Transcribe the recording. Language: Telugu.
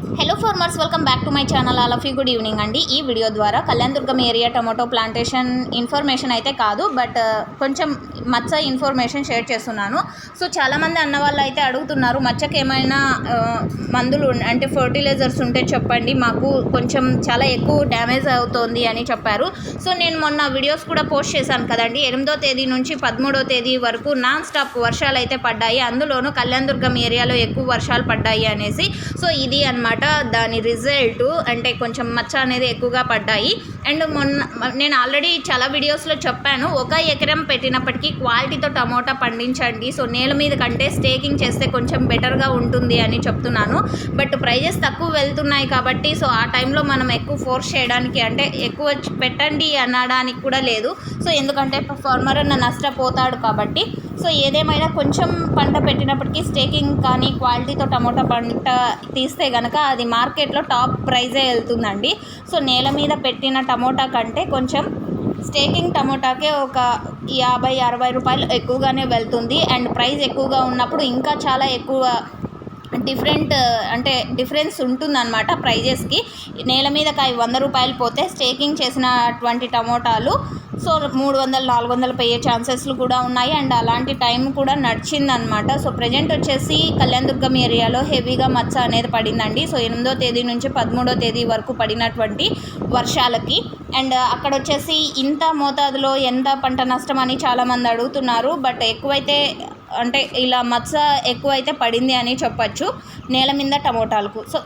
Hello farmers welcome back to my channel all of you good evening అండి. ఈ వీడియో ద్వారా Kalyandurgam area tomato plantation information అయితే కాదు బట్ uh, కొంచెం మచ్చ ఇన్ఫర్మేషన్ షేర్ చేస్తున్నాను. సో చాలామంది అన్న వాళ్ళు అయితే అడుగుతున్నారు మచ్చకి ఏమైనా మందులు అంటే ఫర్టిలైజర్స్ ఉంటే చెప్పండి మాకు కొంచెం చాలా ఎక్కువ డ్యామేజ్ అవుతోంది అని చెప్పారు. సో నేను మొన్న వీడియోస్ కూడా పోస్ట్ చేశాను కదండి. ఎనిమిదో తేదీ నుంచి పదమూడో తేదీ వరకు నాన్ స్టాప్ వర్షాలు అయితే పడ్డాయి. అందులోనూ కళ్యాణ్ దుర్గం ఏరియాలో ఎక్కువ వర్షాలు పడ్డాయి అనేసి. సో ఇది అన్నమాట దాని రిజల్ట్ అంటే కొంచెం మచ్చ అనేది ఎక్కువగా పడ్డాయి. అండ్ మొన్న నేను ఆల్రెడీ చాలా వీడియోస్లో చెప్పాను ఒక ఎకరం పెట్టినప్పటికీ క్వాలిటీతో టమోటా పండించండి. సో నేల మీద కంటే స్టేకింగ్ చేస్తే కొంచెం బెటర్గా ఉంటుంది అని చెప్తున్నాను. బట్ ప్రైజెస్ తక్కువ వెళ్తున్నాయి కాబట్టి సో ఆ టైంలో మనం ఎక్కువ ఫోర్స్ చేయడానికి అంటే ఎక్కువ పెట్టండి అనడానికి కూడా లేదు. సో ఎందుకంటే ఫార్మర్ అన్న నష్టపోతాడు కాబట్టి. సో ఏదేమైనా కొంచెం పంట పెట్టినప్పటికీ స్టేకింగ్ కానీ క్వాలిటీతో టమోటా పంట తీస్తే కనుక అది మార్కెట్లో టాప్ ప్రైజే వెళ్తుందండి. సో నేల మీద పెట్టిన టమోటా కంటే కొంచెం స్టేకింగ్ టమోటాకే ఒక యాభై అరవై రూపాయలు ఎక్కువగానే వెళ్తుంది. అండ్ ప్రైస్ ఎక్కువగా ఉన్నప్పుడు ఇంకా చాలా ఎక్కువ డిఫరెంట్ అంటే డిఫరెన్స్ ఉంటుందన్నమాట ప్రైజెస్కి. నేల మీద కాయ వంద రూపాయలు పోతే స్టేకింగ్ చేసినటువంటి టమోటాలు సో మూడు వందలు నాలుగు వందలు పోయే ఛాన్సెస్లు కూడా ఉన్నాయి. అండ్ అలాంటి టైం కూడా నడిచిందనమాట సో ప్రజెంట్ వచ్చేసి కళ్యాణ్ దుర్గం ఏరియాలో హెవీగా మచ్చ అనేది పడిందండి. సో ఎనిమిదో తేదీ నుంచి పదమూడో తేదీ వరకు పడినటువంటి వర్షాలకి. అండ్ అక్కడ వచ్చేసి ఇంత మోతాదులో ఎంత పంట నష్టం అని చాలామంది అడుగుతున్నారు. బట్ ఎక్కువైతే అంటే ఇలా మచ్చ ఎక్కువైతే పడింది అని చెప్పచ్చు. నేల మీద టమోటాలకు. సో